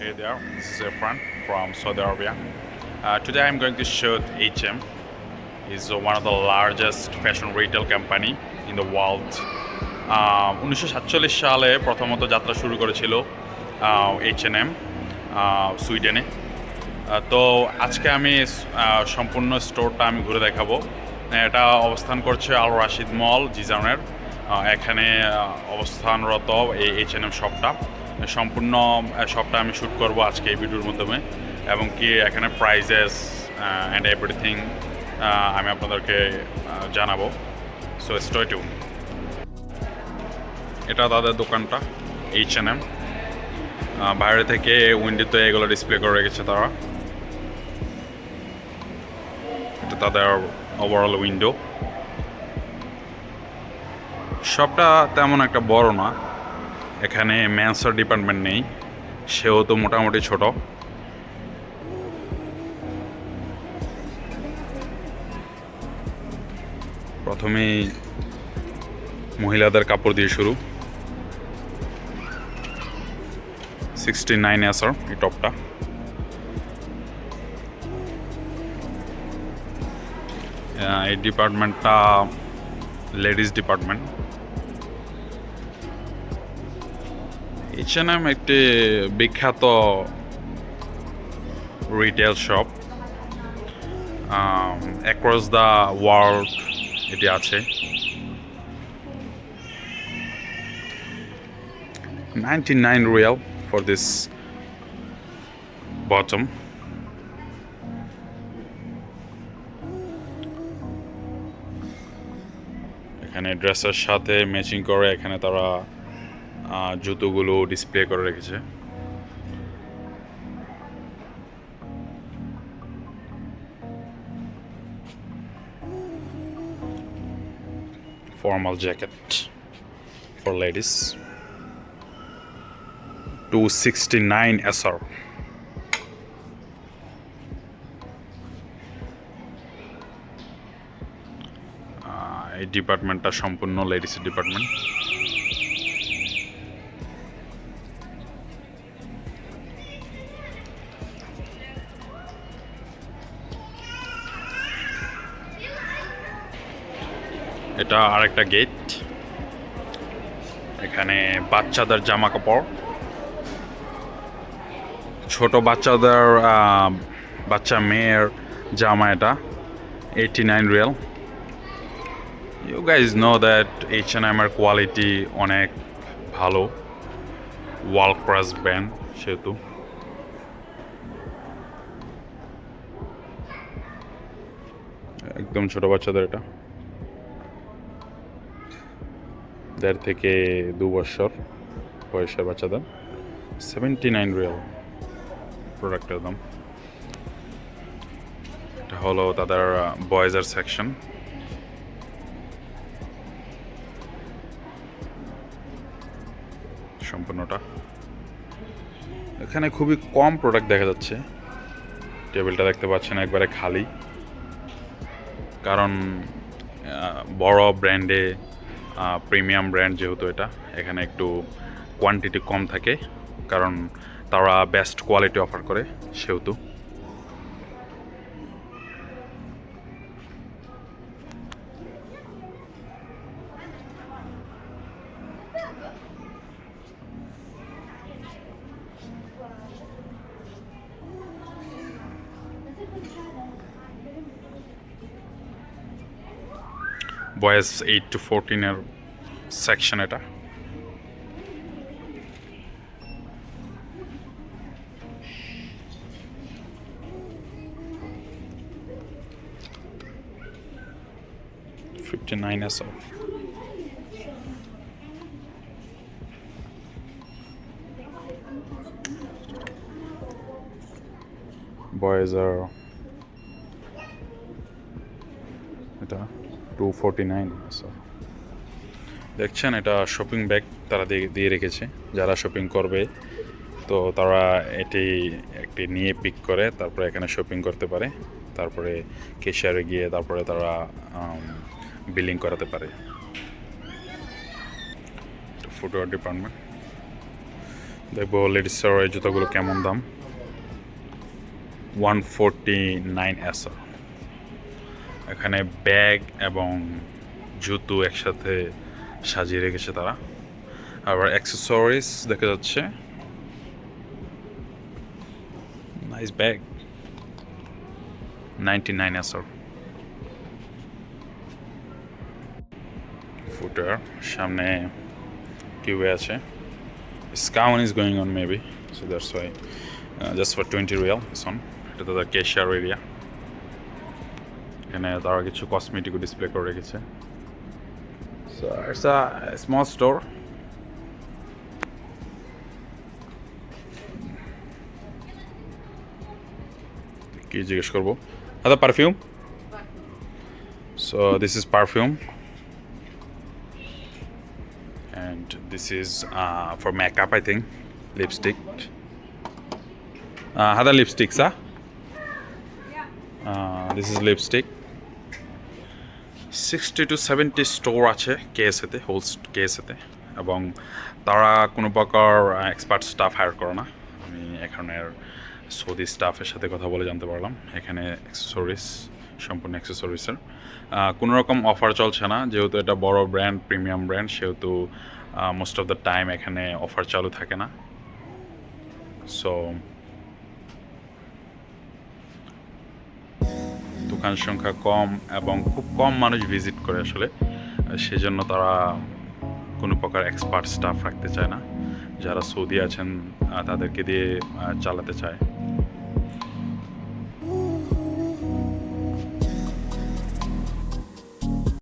Hey there, this is Efran from Saudi Arabia. Uh, today I'm going to show HM. is one of the largest fashion retail company in the world. উনিশশো সাতচল্লিশ সালে প্রথমত যাত্রা শুরু করেছিল H N M সুইডেনে তো আজকে আমি সম্পূর্ণ স্টোরটা আমি ঘুরে দেখাবো এটা অবস্থান করছে আল রাশিদ মল জিজানের এখানে অবস্থানরত এই এইচ এন এম শপটা সম্পূর্ণ শপটা আমি শ্যুট করব আজকে এই ভিডিওর মাধ্যমে। এবং কি এখানে প্রাইজেস অ্যান্ড এভরিথিং আমি আপনাদেরকে জানাব। সো স্টয় টিউন এটা তাদের দোকানটা এইচ এন এম বাইরে থেকে উইন্ডোতে এগুলো ডিসপ্লে করে রেখেছে তারা। এটা তাদের ওভারঅল উইন্ডো সবটা তেমন একটা বড় না। এখানে ম্যান্সার ডিপার্টমেন্ট নেই, সেও তো মোটামুটি ছোট। প্রথমেই মহিলাদের কাপড় দিয়ে শুরু। সিক্সটি নাইন অ্যাসার এই টপটা। এই ডিপার্টমেন্টটা লেডিস ডিপার্টমেন্ট। এইচ এন একটি বিখ্যাত retail shop across the world এটি আছে। 99 real for this bottom এখানে ড্রেসের সাথে ম্যাচিং করে, এখানে তারা জুতোগুলো ডিসপ্লে করে রেখেছে। Formal jacket for ladies. 269 SR আহ, এই ডিপার্টমেন্টটা সম্পূর্ণ লেডিস ডিপার্টমেন্ট এটা আরেকটা গেট এখানে বাচ্চাদের জামা কাপড় ছোট বাচ্চাদের বাচ্চা মেয়ের জামা এটা eighty nine riyal you guys know that H N এমের quality অনেক ভালো। ওয়াল ক্রাস ব্যান্ড সেহেতু। একদম ছোট বাচ্চাদের এটা। দেড় থেকে দু বছর বয়সের বাচ্চাদের। সেভেন্টি নাইন রিয়াল প্রোডাক্টের দাম। এটা হলো তাদের বয়েজের সেকশন সম্পূর্ণটা। এখানে খুবই কম প্রোডাক্ট দেখা যাচ্ছে। টেবিলটা দেখতে পাচ্ছেন একবারে খালি। কারণ বড় ব্র্যান্ডে প্রিমিয়াম ব্র্যান্ড যেহেতু এটা, এখানে একটু কোয়ান্টিটি কম থাকে, কারণ তারা বেস্ট কোয়ালিটি অফার করে, সেহেতু। বয়েজ এইট টু ফোরটিনের সেকশন এটা। ফিফটি নাইন এস বয়েজ আর এটা। টু ফোরটি নাইন দেখছেন, এটা শপিং ব্যাগ তারা দিয়ে রেখেছে। যারা শপিং করবে, তো তারা এটি একটি নিয়ে পিক করে, তারপরে এখানে শপিং করতে পারে। তারপরে কেশিয়ারে গিয়ে তারপরে তারা বিলিং করাতে পারে। ফুটওয়ার ডিপার্টমেন্ট দেখব লেডিসের জুতোগুলো কেমন দাম। ওয়ান ফোরটি নাইন এস এখানে ব্যাগ এবং জুতো একসাথে সাজিয়ে রেখেছে তারা। আবার অ্যাক্সেসরিজ দেখা যাচ্ছে। নাইস ব্যাগ নাইনটি নাইন এসর ফুটার সামনে কিউবে আছে। Discount is going on so that's why. Uh, just for 20 real, this এটা তাদের ক্যাশিয়ার এরিয়া এখানে তারা কিছু কসমেটিকও ডিসপ্লে করে রেখেছে। সো আ স্মল স্টোর কি জিজ্ঞেস করব? দাদা perfume so this is perfume and this is uh, for makeup I think lipstick uh, other lipsticks huh? uh, this two seventy 60 to 70 store আছে কেএসএতে হোল কেএসএতে এবং তারা কোনো প্রকার এক্সপার্ট স্টাফ হায়ার করে না। আমি এখানের সৌদি স্টাফের সাথে কথা বলে জানতে পারলাম। এখানে অ্যাক্সেসরিজ সম্পূর্ণ অ্যাক্সেসরিজের কোনো রকম অফার চলছে না। যেহেতু এটা বড় ব্র্যান্ড প্রিমিয়াম ব্র্যান্ড সেহেতু মোস্ট অফ দ্য টাইম এখানে অফার চালু থাকে না। সো দোকান সংখ্যা কম এবং খুব কম মানুষ ভিজিট করে আসলে। সেজন্য তারা কোনো প্রকার এক্সপার্ট স্টাফ রাখতে চায় না। যারা সৌদি আছেন তাদেরকে দিয়ে চালাতে চায়।